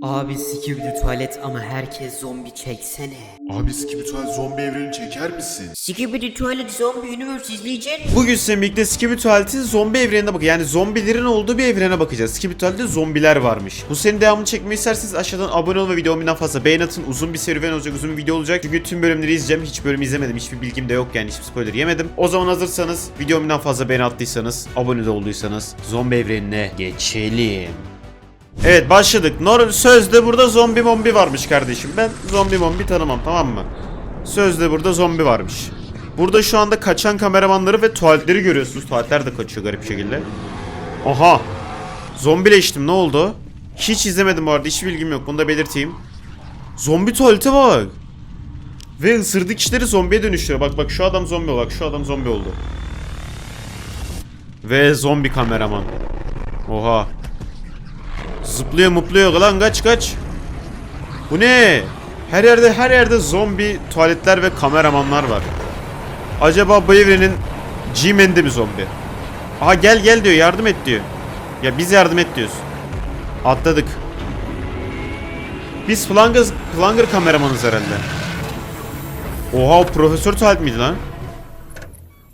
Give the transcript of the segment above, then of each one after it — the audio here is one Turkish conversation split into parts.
Abi sikibidi tuvalet ama herkes zombi çeksene. Abi Skibitual zombi evreni çeker misin? Skibidi tuvalet zombi universe izleyecek Bugün sizinle birlikte Skibidi Tuvalet'in zombi evrenine bak yani zombilerin olduğu bir evrene bakacağız. Skibidi Tuvalet'te zombiler varmış. Bu serinin devamını çekmeyi isterseniz aşağıdan abone ol ve videomu binden fazla beğen atın. Uzun bir serüven olacak, uzun bir video olacak. Çünkü tüm bölümleri izleyeceğim. Hiç bölüm izlemedim, hiçbir bilgim de yok yani hiçbir spoiler yemedim. O zaman hazırsanız, videomu binden fazla beğen attıysanız, abone de olduysanız zombi evrenine geçelim. Evet başladık. Sözde burada zombi mombi varmış kardeşim. Ben zombi mombi tanımam tamam mı? Sözde burada zombi varmış. Burada şu anda kaçan kameramanları ve tuvaletleri görüyorsunuz. Tuvaletler de kaçıyor garip şekilde. Aha. Zombileştim ne oldu? Hiç izlemedim bu arada hiç bilgim yok bunu da belirteyim. Zombi tuvalete bak. Ve ısırdık kişileri zombiye dönüştürüyor. Bak bak şu adam zombi bak şu adam zombi oldu. Ve zombi kameraman. Oha. Zıplıyor mupluyor lan kaç kaç. Bu ne? Her yerde her yerde zombi tuvaletler ve kameramanlar var. Acaba bu evrenin G-Man'de mi zombi? Aha gel gel diyor yardım et diyor. Ya biz yardım et diyoruz. Atladık. Biz Flanger, Flanger kameramanız herhalde. Oha o profesör tuvalet miydi lan?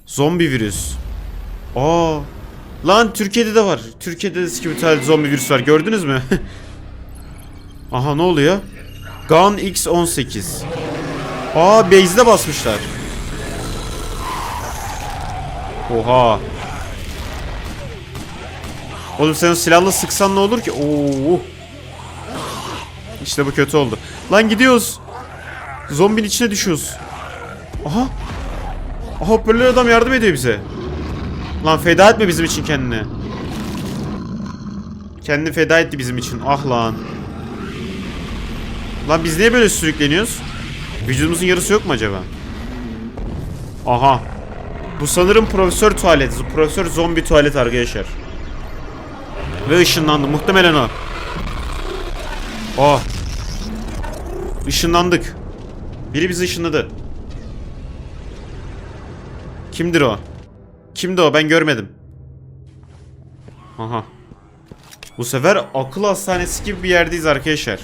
Zombi virüs. Aa. Lan Türkiye'de de var. Türkiye'de de gibi tuvalet zombi virüs var. Gördünüz mü? Aha ne oluyor? Gun X18. Aa base'de basmışlar. Oha. Oğlum sen o silahla sıksan ne olur ki? Oo. İşte bu kötü oldu. Lan gidiyoruz. Zombinin içine düşüyoruz. Aha. Aha hoparlör adam yardım ediyor bize. Lan feda etme bizim için kendini. Kendini feda etti bizim için. Ah lan. Lan biz niye böyle sürükleniyoruz? Vücudumuzun yarısı yok mu acaba? Aha. Bu sanırım profesör tuvalet. Profesör zombi tuvalet arkadaşlar. Ve ışınlandı. Muhtemelen o. Oh. Işınlandık. Biri bizi ışınladı. Kimdir o? Kimdi o? Ben görmedim. Aha. Bu sefer akıl hastanesi gibi bir yerdeyiz arkadaşlar.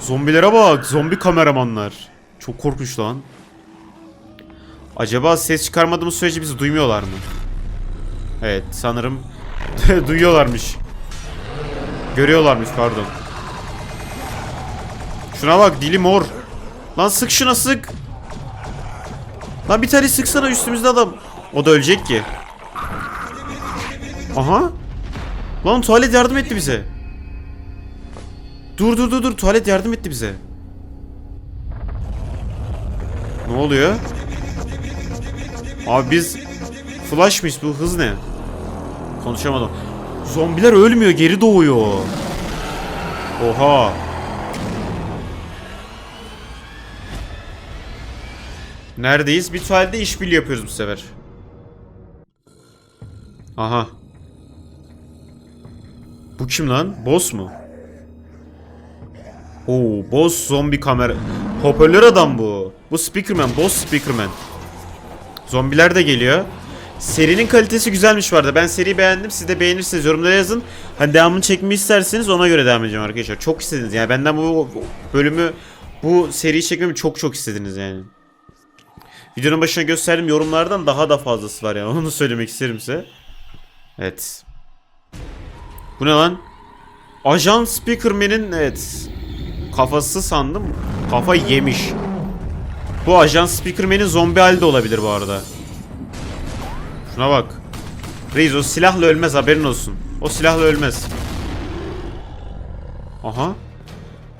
Zombilere bak. Zombi kameramanlar. Çok korkunç lan. Acaba ses çıkarmadığımız sürece bizi duymuyorlar mı? Evet sanırım duyuyorlarmış. Görüyorlarmış pardon. Şuna bak dili mor. Lan sık şuna sık. Lan bir tane sıksana üstümüzde adam. O da ölecek ki. Aha. Lan tuvalet yardım etti bize. Dur dur dur dur tuvalet yardım etti bize. Ne oluyor? Abi biz Flash mıyız bu hız ne? Konuşamadım. Zombiler ölmüyor geri doğuyor. Oha. Neredeyiz? Bir tuvalette işbirliği yapıyoruz bu sefer. Aha. Bu kim lan? Boss mu? Oo, boss zombi kamera. Hoparlör adam bu. Bu Speakerman, boss Speakerman. Zombiler de geliyor. Serinin kalitesi güzelmiş vardı. Ben seriyi beğendim. Siz de beğenirseniz yorumlara yazın. Hani devamını çekmeyi isterseniz ona göre devam edeceğim arkadaşlar. Çok istediniz. Yani benden bu bölümü bu seriyi çekmemi çok çok istediniz yani. Videonun başına gösterdiğim yorumlardan daha da fazlası var yani. Onu söylemek isterim size. Evet. Bu ne lan? Ajan Speakerman'in evet kafası sandım. Kafa yemiş. Bu ajan Speakerman'in zombi hali de olabilir bu arada. Şuna bak. Reis o silahla ölmez haberin olsun. O silahla ölmez. Aha.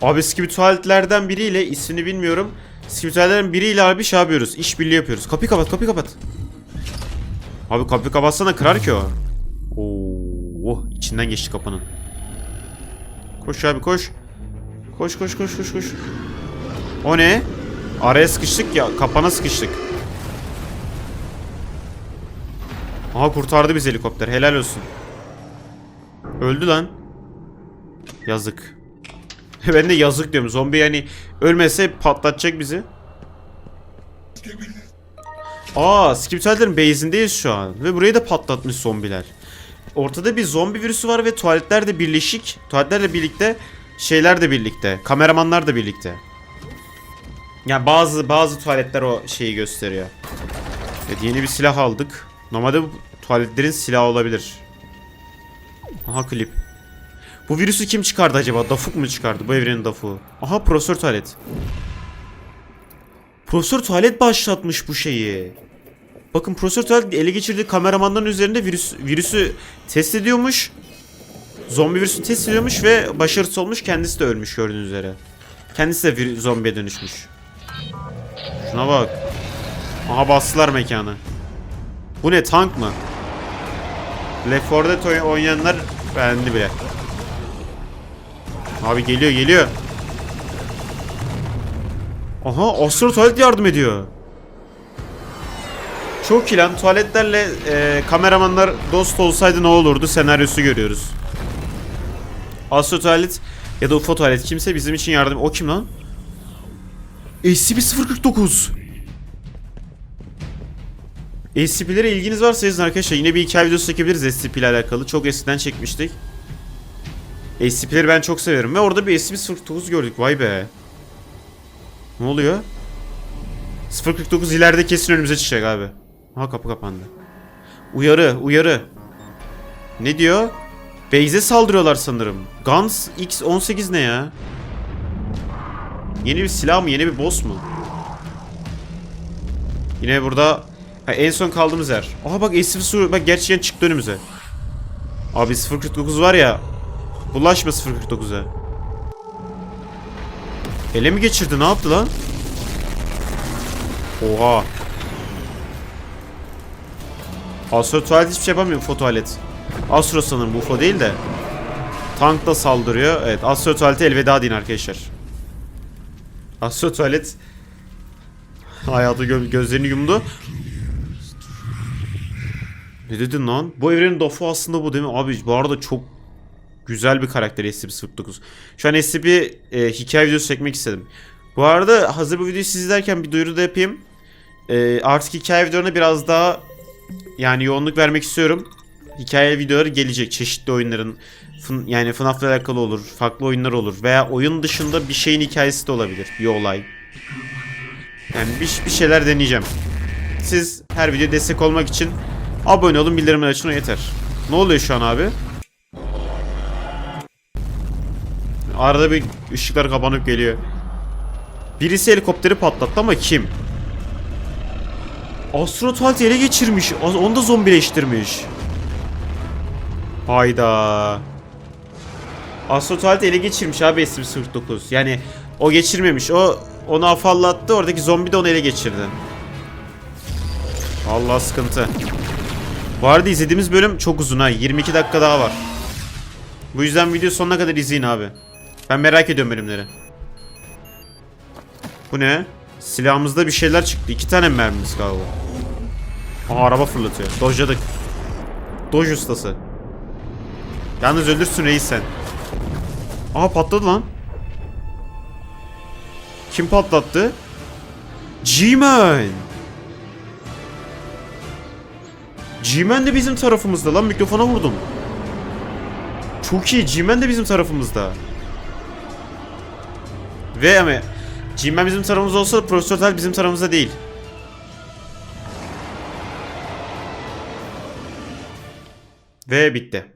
Abi eski tuvaletlerden biriyle ismini bilmiyorum. Eski tuvaletlerden biriyle abi şey yapıyoruz. İşbirliği yapıyoruz. Kapıyı kapat kapıyı kapat. Abi kapıyı kapatsana kırar ki o. Oo, içinden geçti kapının. Koş abi koş. Koş koş koş koş koş. O ne? Araya sıkıştık ya. Kapana sıkıştık. Aha kurtardı biz helikopter. Helal olsun. Öldü lan. Yazık. ben de yazık diyorum. Zombi yani ölmese patlatacak bizi. Aa, Skiptaller'ın base'indeyiz şu an. Ve burayı da patlatmış zombiler. Ortada bir zombi virüsü var ve tuvaletler de birleşik. Tuvaletlerle birlikte şeyler de birlikte. Kameramanlar da birlikte. Yani bazı bazı tuvaletler o şeyi gösteriyor. Evet yeni bir silah aldık. Normalde bu tuvaletlerin silahı olabilir. Aha klip. Bu virüsü kim çıkardı acaba? Dafuk mu çıkardı? Bu evrenin Dafuğu. Aha Profesör Tuvalet. Profesör Tuvalet başlatmış bu şeyi. Bakın Profesör Tuvalet ele geçirdiği kameramanların üzerinde virüs, virüsü test ediyormuş. Zombi virüsünü test ediyormuş ve başarısız olmuş. Kendisi de ölmüş gördüğünüz üzere. Kendisi de vir- zombiye dönüşmüş. Şuna bak. Aha bastılar mekanı. Bu ne tank mı? Left 4 Dead oy- oynayanlar beğendi bile. Abi geliyor geliyor. Aha Astro Tuvalet yardım ediyor. Çok iyi lan tuvaletlerle e, kameramanlar dost olsaydı ne olurdu senaryosu görüyoruz. Astro Tuvalet ya da UFO Tuvalet kimse bizim için yardım... O kim lan? SCP-049 SCP'lere ilginiz varsa yazın arkadaşlar. Yine bir hikaye videosu çekebiliriz SCP ile alakalı. Çok eskiden çekmiştik. SCP'leri ben çok severim. Ve orada bir SCP-049 gördük. Vay be. Ne oluyor? 049 ileride kesin önümüze çıkacak abi. Ha kapı kapandı. Uyarı, uyarı. Ne diyor? Base'e saldırıyorlar sanırım. Guns X-18 ne ya? Yeni bir silah mı? Yeni bir boss mu? Yine burada ha, en son kaldığımız yer. Aha bak S0 bak gerçekten çıktı önümüze. Abi 049 var ya. Bulaşma 049'a. Ele mi geçirdi? Ne yaptı lan? Oha. Astro tuvalet hiçbir şey yapamıyor UFO tuvalet. Astro sanırım UFO değil de. Tank da saldırıyor. Evet Astro tuvalete elveda deyin arkadaşlar. Astro tuvalet hayatı gö- gözlerini yumdu. Ne dedin lan? Bu evrenin dofu aslında bu değil mi? Abi bu arada çok güzel bir karakter SCP-049. Şu an SCP e, hikaye videosu çekmek istedim. Bu arada hazır bu videoyu siz izlerken bir duyuru da yapayım. E, artık hikaye videolarına biraz daha yani yoğunluk vermek istiyorum. Hikaye videoları gelecek çeşitli oyunların. Yani FNAF'la alakalı olur, farklı oyunlar olur veya oyun dışında bir şeyin hikayesi de olabilir, bir olay. Yani bir, bir şeyler deneyeceğim. Siz her video destek olmak için abone olun, bildirimleri açın o yeter. Ne oluyor şu an abi? Arada bir ışıklar kapanıp geliyor. Birisi helikopteri patlattı ama kim? Astro Tuvalet'i ele geçirmiş. Onu da zombileştirmiş. Hayda. Astro Tuvalet'i ele geçirmiş abi SCP-049. Yani o geçirmemiş. O onu afallattı. Oradaki zombi de onu ele geçirdi. Allah sıkıntı. Bu arada izlediğimiz bölüm çok uzun ha. 22 dakika daha var. Bu yüzden video sonuna kadar izleyin abi. Ben merak ediyorum bölümleri. Bu ne? Silahımızda bir şeyler çıktı. İki tane mi mermimiz kaldı? Aha araba fırlatıyor. Dojladık. Doj ustası. Yalnız ölürsün reis sen. Aha patladı lan. Kim patlattı? G-Man. G-Man de bizim tarafımızda lan mikrofona vurdum. Çok iyi G-Man de bizim tarafımızda. Ve ama G-Man bizim tarafımızda olsa da Profesör Tel bizim tarafımızda değil. Ve bitti.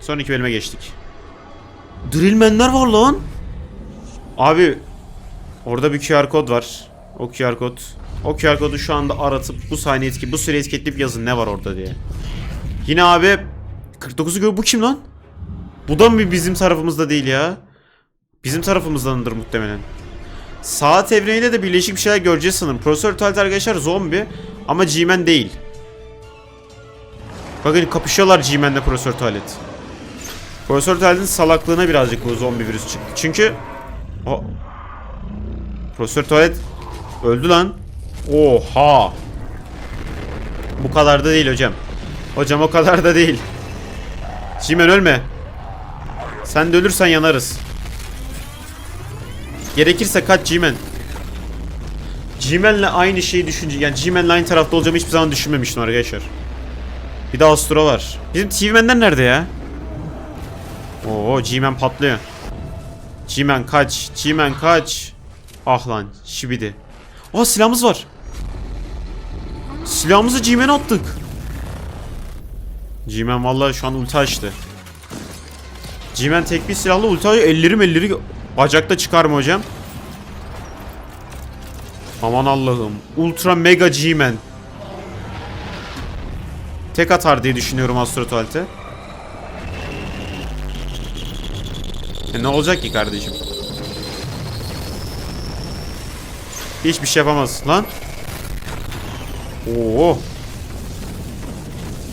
Son iki bölüme geçtik. Drillmenler var lan. Abi orada bir QR kod var. O QR kod. O QR kodu şu anda aratıp bu sahne etki, bu süre etiketleyip yazın ne var orada diye. Yine abi 49'u gör bu kim lan? Bu da mı bizim tarafımızda değil ya? Bizim tarafımızdandır muhtemelen. Saat evreniyle de birleşik bir şeyler göreceğiz sanırım. Profesör Tuvalet arkadaşlar zombi ama G-Man değil. Bakın kapışıyorlar G-Man'le Profesör Tuvalet. Profesör Tuvalet'in salaklığına birazcık bu zombi virüs çıktı. Çünkü o Profesör Tuvalet öldü lan. Oha. Bu kadar da değil hocam. Hocam o kadar da değil. G-Man ölme. Sen de ölürsen yanarız. Gerekirse kaç G-Man. G-Man'le aynı şeyi düşünce yani G-Man'le aynı tarafta olacağımı hiçbir zaman düşünmemiştim arkadaşlar. Bir de Astro var. Bizim TV-Man'ler nerede ya? Oo G-Man patlıyor. G-Man kaç. G-Man kaç. Ah lan şibidi. Aa silahımız var. Silahımızı G-Man'e attık. G-Man vallahi şu an ulti açtı. G-Man tek bir silahla ulti açıyor. Ellerim elleri bacakta çıkar mı hocam? Aman Allah'ım. Ultra mega G-Man. Tek atar diye düşünüyorum Astro Tuvalet'e. E ne olacak ki kardeşim? Hiçbir şey yapamaz lan. Oo.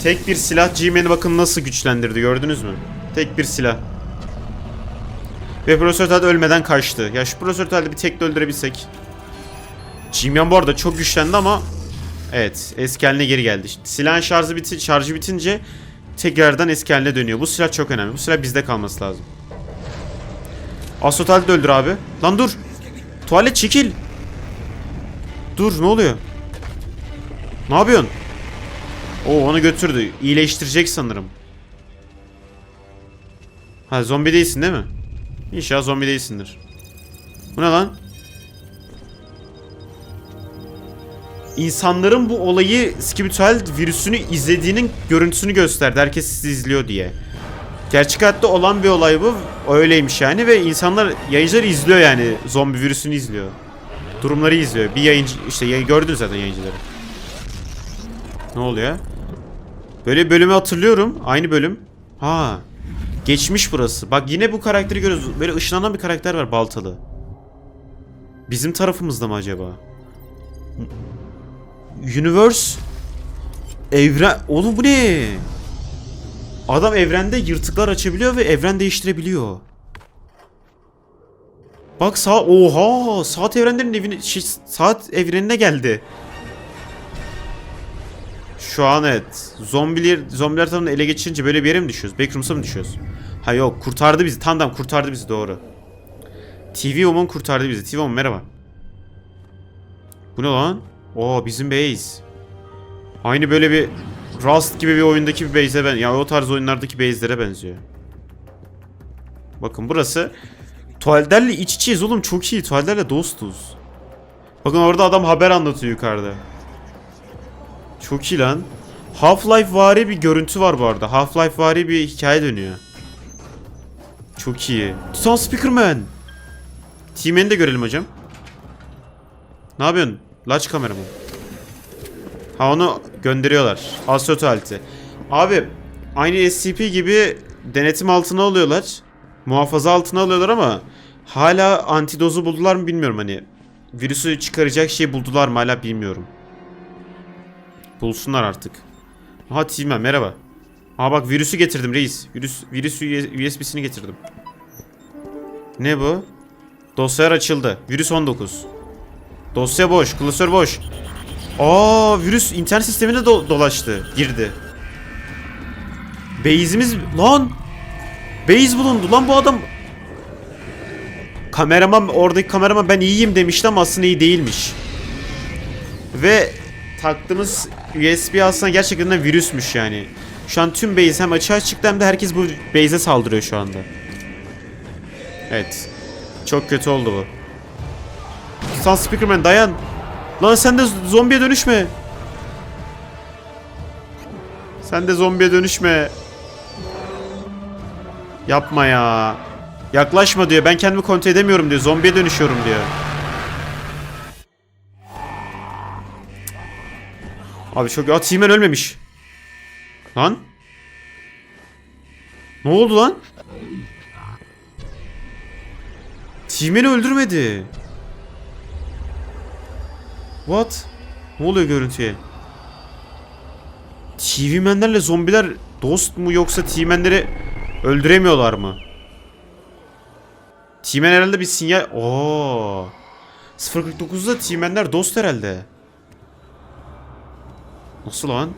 Tek bir silah G-Man'i bakın nasıl güçlendirdi gördünüz mü? Tek bir silah. Ve Profesör Tal'de ölmeden kaçtı. Ya şu Profesör Tal'de bir tekle öldürebilsek. G-Man bu arada çok güçlendi ama Evet eski haline geri geldi. Silahın şarjı, biti şarjı bitince tekrardan eski haline dönüyor. Bu silah çok önemli. Bu silah bizde kalması lazım. Asotal'i de öldür abi. Lan dur. Tuvalet çekil. Dur ne oluyor? Ne yapıyorsun? Oo onu götürdü. İyileştirecek sanırım. Ha zombi değilsin değil mi? İnşallah zombi değilsindir. Bu ne lan? İnsanların bu olayı Skibitual virüsünü izlediğinin görüntüsünü gösterdi. Herkes sizi izliyor diye. Gerçek hayatta olan bir olay bu. Öyleymiş yani ve insanlar yayıncılar izliyor yani zombi virüsünü izliyor. Durumları izliyor. Bir yayıncı işte gördün zaten yayıncıları. Ne oluyor? Böyle bölümü hatırlıyorum. Aynı bölüm. Ha. Geçmiş burası. Bak yine bu karakteri görüyoruz. Böyle ışınlanan bir karakter var baltalı. Bizim tarafımızda mı acaba? Universe Evren Oğlum bu ne? Adam evrende yırtıklar açabiliyor ve evren değiştirebiliyor. Bak sağ oha saat evrenlerin evine şey, saat evrenine geldi. Şu an evet. Zombiler zombiler tarafından ele geçirince böyle bir yere mi düşüyoruz? Backrooms'a mı düşüyoruz? Ha yok kurtardı bizi. Tam tam kurtardı bizi doğru. TV Woman kurtardı bizi. TV Woman merhaba. Bu ne lan? Oo bizim base. Aynı böyle bir Rust gibi bir oyundaki bir base'e ben ya o tarz oyunlardaki base'lere benziyor. Bakın burası tuvaletlerle iç içeyiz oğlum çok iyi. Tuvaletlerle dostuz. Bakın orada adam haber anlatıyor yukarıda. Çok iyi lan. Half-Life vari bir görüntü var bu arada. Half-Life vari bir hikaye dönüyor. Çok iyi. Titan Speakerman. T-Man'i de görelim hocam. Ne yapıyorsun? Large kamera mı? Ha onu gönderiyorlar. Astro tuvaleti. Abi aynı SCP gibi denetim altına alıyorlar. Muhafaza altına alıyorlar ama hala antidozu buldular mı bilmiyorum hani. Virüsü çıkaracak şey buldular mı hala bilmiyorum. Bulsunlar artık. Aha Team'e merhaba. Aa bak virüsü getirdim reis. Virüs, virüs USB'sini getirdim. Ne bu? Dosyalar açıldı. Virüs 19. Dosya boş, klasör boş. Aa, virüs internet sistemine do- dolaştı, girdi. Base'imiz lan. Base bulundu lan bu adam. Kameraman oradaki kameraman ben iyiyim demişti ama aslında iyi değilmiş. Ve taktığımız USB aslında gerçekten de virüsmüş yani. Şu an tüm base hem açığa çıktı hem de herkes bu base'e saldırıyor şu anda. Evet. Çok kötü oldu bu. Sun Speakerman dayan. Lan sen de zombiye dönüşme. Sen de zombiye dönüşme. Yapma ya. Yaklaşma diyor. Ben kendimi kontrol edemiyorum diyor. Zombiye dönüşüyorum diyor. Abi çok... Aa T-Man ölmemiş. Lan. Ne oldu lan? T-Man'i öldürmedi. What? Ne oluyor görüntüye? TV menlerle zombiler dost mu yoksa T-menleri öldüremiyorlar mı? T-men herhalde bir sinyal... Oo. 049'da T-menler dost herhalde. Nasıl lan?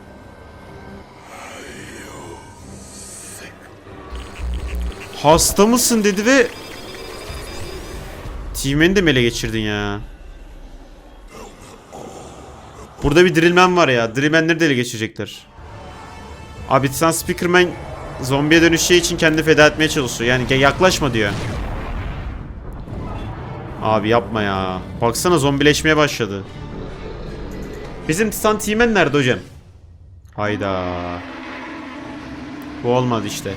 Hasta mısın dedi ve T-men'i de mi ele geçirdin ya? Burada bir Drillman var ya. Drillman'leri de ele geçirecekler. Abi sen Speakerman zombiye dönüşeceği için kendi feda etmeye çalışıyor. Yani yaklaşma diyor. Abi yapma ya. Baksana zombileşmeye başladı. Bizim Titan Team'en nerede hocam? Hayda. Bu olmadı işte.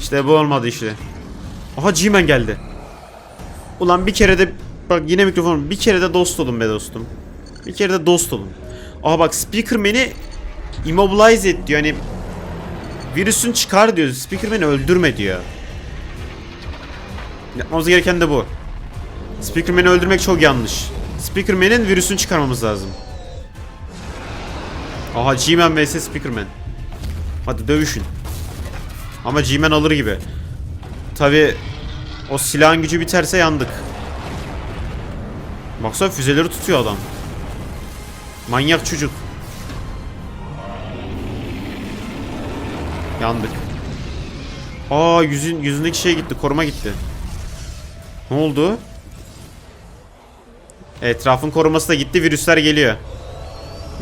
İşte bu olmadı işte. Aha G-Man geldi. Ulan bir kere de bak yine mikrofon bir kere de dost olun be dostum. Bir kere de dost olun. Aha bak Speakerman'i immobilize et diyor. Hani virüsün çıkar diyor. Speakerman'i öldürme diyor. Yapmamız gereken de bu. Speakerman'i öldürmek çok yanlış. Speakerman'in virüsünü çıkarmamız lazım. Aha G-Man vs Speakerman. Hadi dövüşün. Ama G-Man alır gibi. Tabi o silahın gücü biterse yandık. Baksana füzeleri tutuyor adam. Manyak çocuk. Yandık. Aa yüzün yüzündeki şey gitti, koruma gitti. Ne oldu? Etrafın koruması da gitti, virüsler geliyor.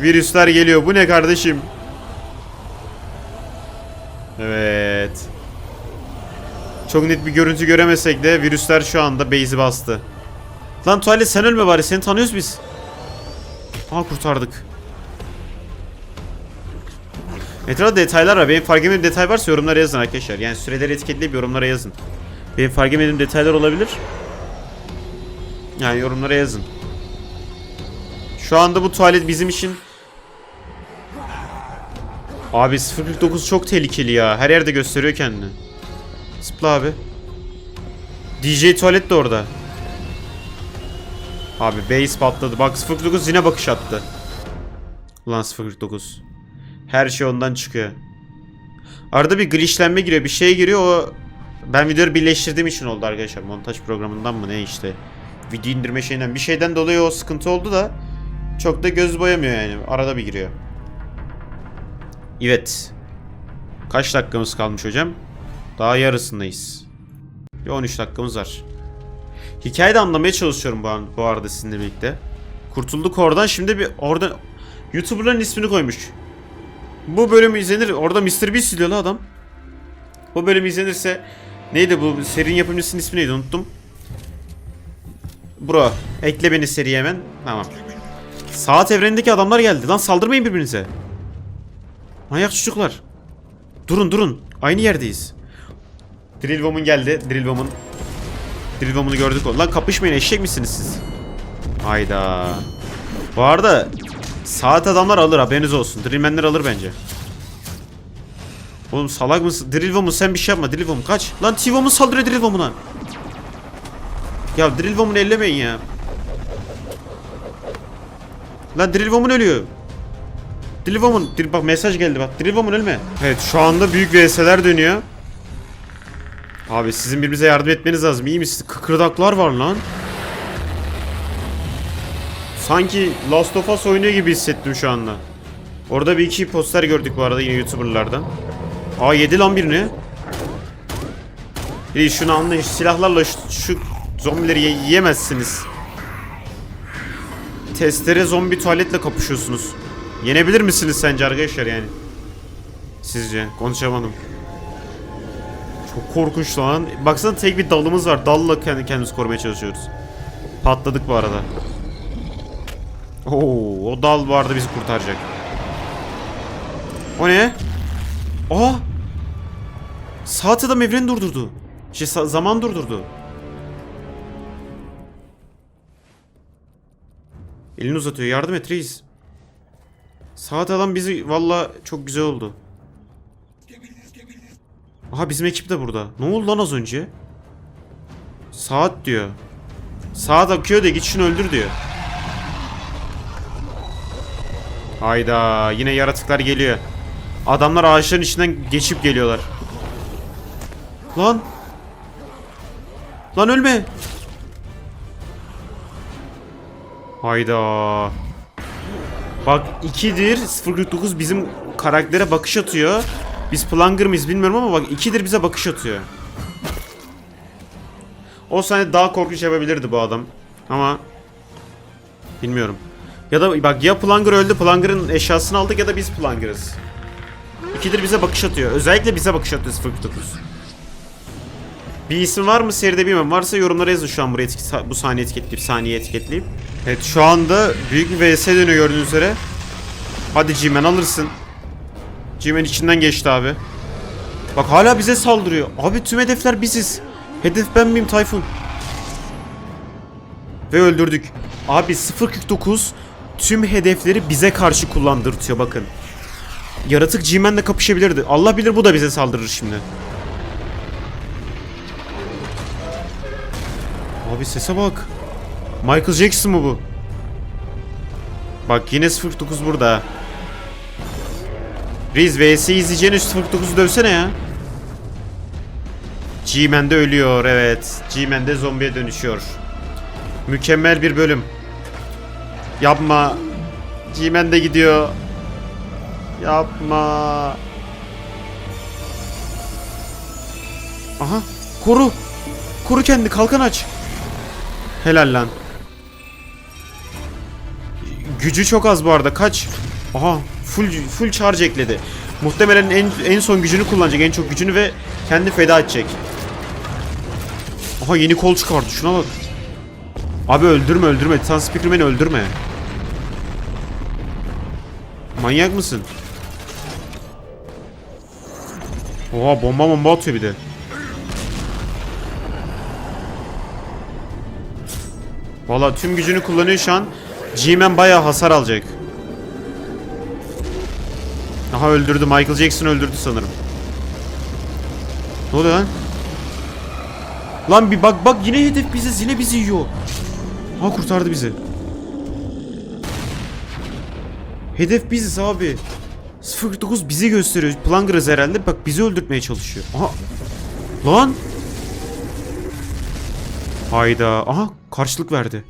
Virüsler geliyor. Bu ne kardeşim? Evet. Çok net bir görüntü göremesek de virüsler şu anda base'i bastı. Lan Tuvalet sen ölme bari seni tanıyoruz biz. Aa kurtardık. Etrafta detaylar var. Benim fark etmediğim detay varsa yorumlara yazın arkadaşlar. Yani süreleri etiketleyip yorumlara yazın. Benim fark etmediğim detaylar olabilir. Yani yorumlara yazın. Şu anda bu tuvalet bizim için Abi 049 çok tehlikeli ya. Her yerde gösteriyor kendini. Zıpla abi. DJ tuvalet de orada. Abi base patladı. Bak 049 yine bakış attı. Ulan 049. Her şey ondan çıkıyor. Arada bir glitchlenme giriyor. Bir şey giriyor o... Ben videoları birleştirdiğim için oldu arkadaşlar. Montaj programından mı ne işte. Video indirme şeyinden. Bir şeyden dolayı o sıkıntı oldu da. Çok da göz boyamıyor yani. Arada bir giriyor. Evet. Kaç dakikamız kalmış hocam? Daha yarısındayız. Bir 13 dakikamız var. Hikayeyi anlamaya çalışıyorum bu, an, bu arada sizinle birlikte. Kurtulduk oradan şimdi bir oradan YouTuber'ların ismini koymuş. Bu bölüm izlenir. Orada Mr. Beast lan adam. Bu bölüm izlenirse neydi bu serinin yapımcısının ismi neydi unuttum. Bro ekle beni seriye hemen. Tamam. Saat evrenindeki adamlar geldi. Lan saldırmayın birbirinize. Manyak çocuklar. Durun durun. Aynı yerdeyiz. Drill Woman geldi. Drill Woman. Drill Woman'ı gördük. Lan kapışmayın eşek misiniz siz? Hayda. Bu arada saat adamlar alır haberiniz olsun. Drillmenler alır bence. Oğlum salak mısın? Drill Woman sen bir şey yapma. Drill Woman kaç. Lan T-Woman saldırıyor Drill Woman'a. Ya Drill Woman'ı ellemeyin ya. Lan Drill Woman ölüyor. Drill Woman, Drill, bak mesaj geldi bak. Drill Woman ölme. Evet şu anda büyük VS'ler dönüyor. Abi sizin birbirinize yardım etmeniz lazım. İyi misiniz? Kıkırdaklar var lan. Sanki Last of Us oynuyor gibi hissettim şu anda. Orada bir iki poster gördük bu arada yine YouTuber'lardan. Aa yedi lan birini. İyi şunu anlayın. Silahlarla şu, şu zombileri ye- yiyemezsiniz. Testere zombi tuvaletle kapışıyorsunuz. Yenebilir misiniz sence arkadaşlar yani? Sizce? Konuşamadım. Çok korkunç lan. Baksana tek bir dalımız var. Dalla kendi kendimizi korumaya çalışıyoruz. Patladık bu arada. Oo, o dal arada bizi kurtaracak. O ne? Aa! Saat adam evreni durdurdu. Şey zaman durdurdu. Elini uzatıyor. Yardım et reis. Saat adam bizi valla çok güzel oldu. Aha bizim ekip de burada. Ne oldu lan az önce? Saat diyor. Saat akıyor da git şunu öldür diyor. Hayda yine yaratıklar geliyor. Adamlar ağaçların içinden geçip geliyorlar. Lan. Lan ölme. Hayda. Bak 2'dir 049 bizim karaktere bakış atıyor. Biz Plunger mıyız bilmiyorum ama bak 2'dir bize bakış atıyor. O sahne daha korkunç yapabilirdi bu adam. Ama bilmiyorum. Ya da bak ya Plunger öldü Plunger'ın eşyasını aldık ya da biz Plunger'ız. İkidir bize bakış atıyor. Özellikle bize bakış atıyor 049. Bir isim var mı seride bilmiyorum. Varsa yorumlara yazın şu an buraya etki- bu saniye etiketleyip saniye etiketleyip. Evet şu anda büyük bir vs dönüyor gördüğünüz üzere. Hadi G-Man alırsın. G-Man içinden geçti abi. Bak hala bize saldırıyor. Abi tüm hedefler biziz. Hedef ben miyim Tayfun? Ve öldürdük. Abi 049 tüm hedefleri bize karşı kullandırtıyor bakın. Yaratık G-Man'le kapışabilirdi. Allah bilir bu da bize saldırır şimdi. Abi sese bak. Michael Jackson mı bu? Bak yine 09 burada. Riz vs izleyeceğine 09'u dövsene ya. G-Man de ölüyor evet. G-Man de zombiye dönüşüyor. Mükemmel bir bölüm. Yapma. G-Man de gidiyor. Yapma. Aha. Koru. Koru kendi kalkan aç. Helal lan. Gücü çok az bu arada. Kaç? Aha. Full full charge ekledi. Muhtemelen en en son gücünü kullanacak. En çok gücünü ve kendi feda edecek. Aha yeni kol çıkardı. Şuna bak. Abi öldürme öldürme. Titan Speakerman'i öldürme. Manyak mısın? Oha bomba bomba atıyor bir de. Valla tüm gücünü kullanıyor şu an. G-Man bayağı hasar alacak. Aha öldürdü. Michael Jackson öldürdü sanırım. Ne oluyor lan? Lan bir bak bak yine hedef biziz. Yine bizi yiyor. Ha kurtardı bizi. Hedef biziz abi. 09 bizi gösteriyor. Plangers herhalde. Bak bizi öldürtmeye çalışıyor. Aha. Lan. Hayda. Aha karşılık verdi.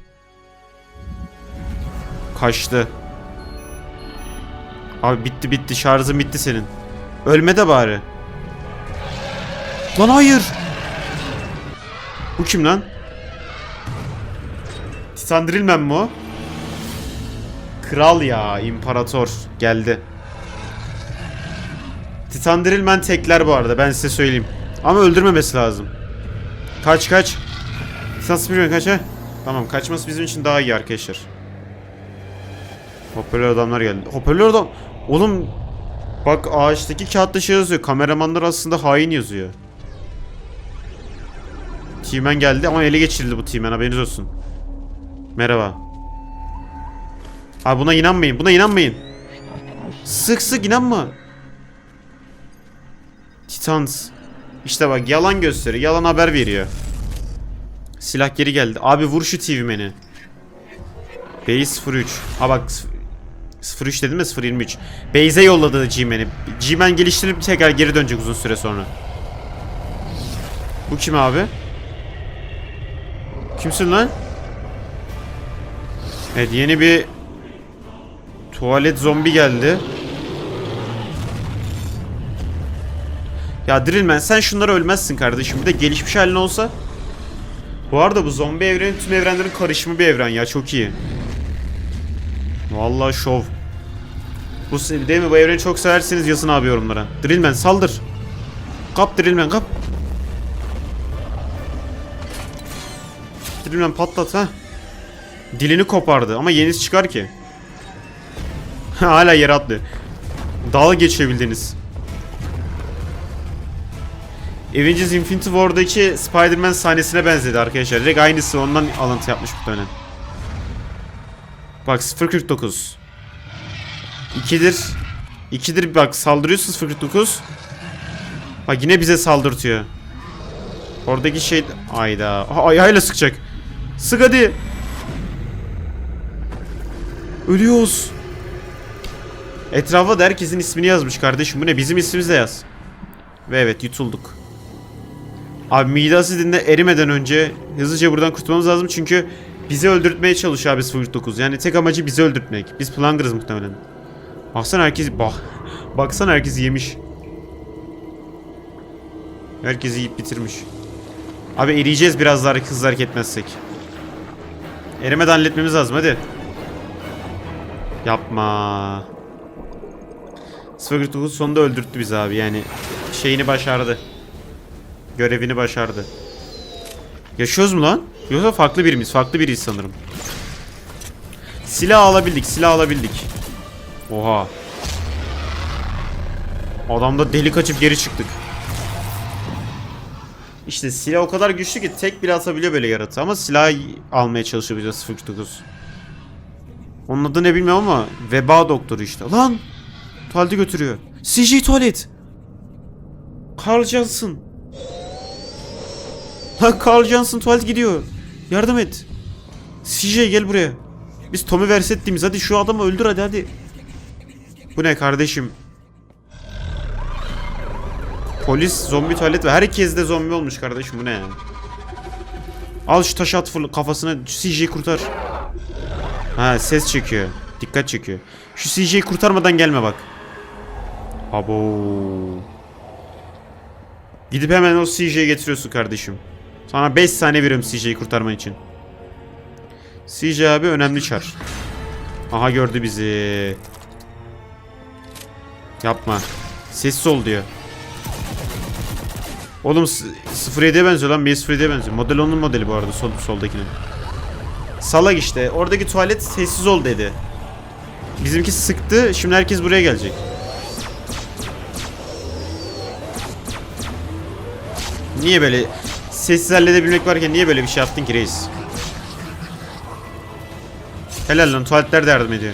Kaçtı. Abi bitti bitti. Şarjın bitti senin. Ölme de bari. Lan hayır. Bu kim lan? Titan Drillman mi o? Kral ya, imparator geldi. Titan tekler bu arada ben size söyleyeyim. Ama öldürmemesi lazım. Kaç kaç. Titan Spearman kaç ha? Tamam kaçması bizim için daha iyi arkadaşlar. Hoparlör adamlar geldi. Hoparlör adam... Oğlum bak ağaçtaki kağıtta şey yazıyor. Kameramanlar aslında hain yazıyor. T-Man geldi ama ele geçirildi bu T-Man haberiniz olsun. Merhaba. Abi buna inanmayın. Buna inanmayın. Sık sık inanma. Titans. İşte bak yalan gösteriyor. Yalan haber veriyor. Silah geri geldi. Abi vur şu TV meni. Base 03. Ha bak 03 dedim de 023. Base'e yolladı G-Man'i. G-Man geliştirip tekrar geri dönecek uzun süre sonra. Bu kim abi? Kimsin lan? Evet yeni bir tuvalet zombi geldi. Ya Drillman sen şunları ölmezsin kardeşim. Bir de gelişmiş halin olsa. Bu arada bu zombi evreni tüm evrenlerin karışımı bir evren ya çok iyi. Vallahi şov. Bu değil mi bu evreni çok severseniz yazın abi yorumlara. Drillman saldır. Kap Drillman kap. Drillman patlat ha. Dilini kopardı ama yenisi çıkar ki. Hala yere atlıyor. Dalga geçebildiniz. Avengers Infinity War'daki Spider-Man sahnesine benzedi arkadaşlar. Direkt aynısı ondan alıntı yapmış bu tane. Bak 049. 2'dir. 2'dir bak saldırıyorsun 049. Bak yine bize saldırtıyor. Oradaki şey... Ayda. Aha, ayağıyla sıkacak. Sık hadi. Ölüyoruz. Etrafa da herkesin ismini yazmış kardeşim. Bu ne? Bizim ismimizi de yaz. Ve evet yutulduk. Abi mide asidinde erimeden önce hızlıca buradan kurtulmamız lazım çünkü bizi öldürtmeye çalışıyor abi 09. Yani tek amacı bizi öldürtmek. Biz plangırız muhtemelen. Baksana herkes bak. Baksana herkes yemiş. Herkes yiyip bitirmiş. Abi eriyeceğiz biraz daha hızlı hareket etmezsek. Erimeden halletmemiz lazım hadi. Yapma. 049 sonunda öldürttü bizi abi yani şeyini başardı. Görevini başardı. Yaşıyoruz mu lan? Yoksa farklı birimiz. Farklı biriyiz sanırım. Silah alabildik. Silah alabildik. Oha. Adamda delik açıp geri çıktık. İşte silah o kadar güçlü ki tek bile atabiliyor böyle yaratığı ama silah almaya çalışıyor bize 049. Onun adı ne bilmiyorum ama veba doktoru işte. Lan! Tuvalete götürüyor. CJ tuvalet. Carl Johnson. Lan Carl Johnson tuvalet gidiyor. Yardım et. CJ gel buraya. Biz Tommy Versetti'miz. Hadi şu adamı öldür hadi hadi. Bu ne kardeşim? Polis zombi tuvalet ve herkes de zombi olmuş kardeşim bu ne? Al şu taşı at kafasına CJ'yi kurtar. Ha ses çekiyor. Dikkat çekiyor. Şu CJ'yi kurtarmadan gelme bak. Abo. Gidip hemen o CJ'yi getiriyorsun kardeşim. Sana 5 saniye veriyorum CJ'yi kurtarman için. CJ abi önemli çar. Aha gördü bizi. Yapma. Sessiz ol diyor. Oğlum s- 07'ye benziyor lan. B07'ye benziyor. Model onun modeli bu arada sol, soldakinin. Salak işte. Oradaki tuvalet sessiz ol dedi. Bizimki sıktı. Şimdi herkes buraya gelecek. Niye böyle sessiz halledebilmek varken niye böyle bir şey yaptın ki reis? Helal lan tuvaletler de yardım ediyor.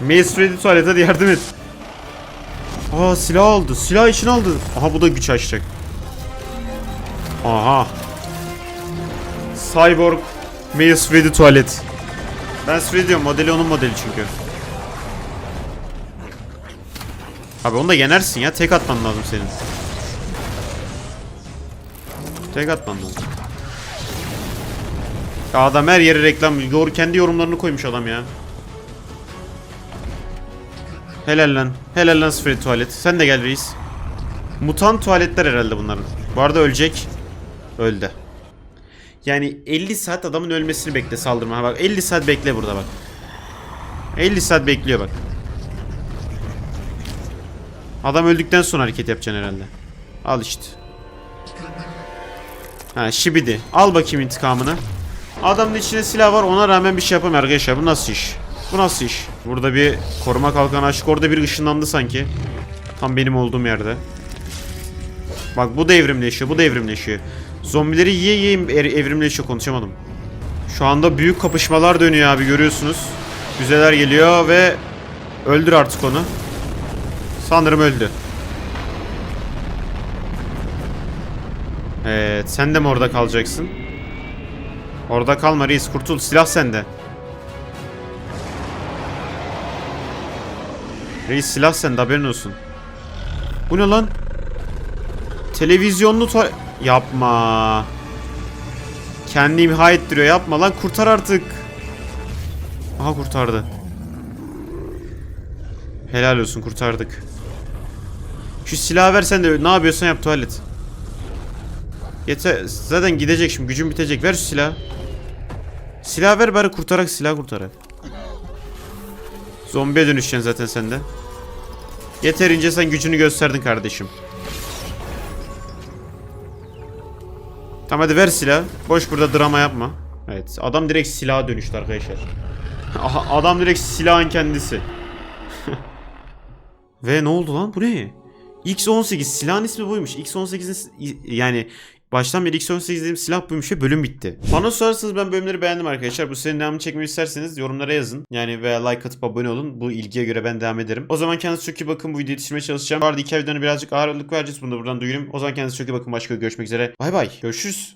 Maze Ready tuvalet hadi yardım et. Aa silah aldı. Silah için aldı. Aha bu da güç açacak. Aha. Cyborg Maze Ready tuvalet. Ben Ready diyorum. Modeli onun modeli çünkü. Abi onu da yenersin ya. Tek atman lazım senin. Tek atman lazım. Ya adam her yere reklam. Yor, kendi yorumlarını koymuş adam ya. Helal lan. Helal lan Spirit tuvalet. Sen de gel reis. Mutant tuvaletler herhalde bunların. Bu arada ölecek. Öldü. Yani 50 saat adamın ölmesini bekle saldırma. Ha bak 50 saat bekle burada bak. 50 saat bekliyor bak. Adam öldükten sonra hareket yapacaksın herhalde. Al işte. Ha şibidi. Al bakayım intikamını. Adamın içinde silah var ona rağmen bir şey yapamıyor arkadaşlar. Bu nasıl iş? Bu nasıl iş? Burada bir koruma kalkanı açtık. Orada bir ışınlandı sanki. Tam benim olduğum yerde. Bak bu da evrimleşiyor. Bu da evrimleşiyor. Zombileri yiye yiye evrimleşiyor. Konuşamadım. Şu anda büyük kapışmalar dönüyor abi görüyorsunuz. Güzeler geliyor ve öldür artık onu. Sanırım öldü. Evet sen de mi orada kalacaksın? Orada kalma reis kurtul silah sende. Reis silah sende haberin olsun. Bu ne lan? Televizyonlu tuval... Yapma. Kendi imha ettiriyor yapma lan kurtar artık. Aha kurtardı. Helal olsun kurtardık. Şu silahı versen de ne yapıyorsan yap tuvalet. Yeter zaten gidecek şimdi gücüm bitecek ver şu silahı. Silah ver bari kurtarak silah kurtarak. Zombiye dönüşeceksin zaten sen de. Yeterince sen gücünü gösterdin kardeşim. Tamam hadi ver silah. Boş burada drama yapma. Evet adam direkt silaha dönüştü arkadaşlar. Adam direkt silahın kendisi. Ve ne oldu lan bu ne? X18 silahın ismi buymuş. X18'in yani baştan beri X18 dediğim silah buymuş ve bölüm bitti. Bana sorarsanız ben bölümleri beğendim arkadaşlar. Bu serinin devamını çekmeyi isterseniz yorumlara yazın. Yani veya like atıp abone olun. Bu ilgiye göre ben devam ederim. O zaman kendinize çok iyi bakın. Bu videoyu yetiştirmeye çalışacağım. Bu arada iki videonun birazcık ağırlık vereceğiz. Bunu da buradan duyurayım. O zaman kendinize çok iyi bakın. Başka görüşmek üzere. Bay bay. Görüşürüz.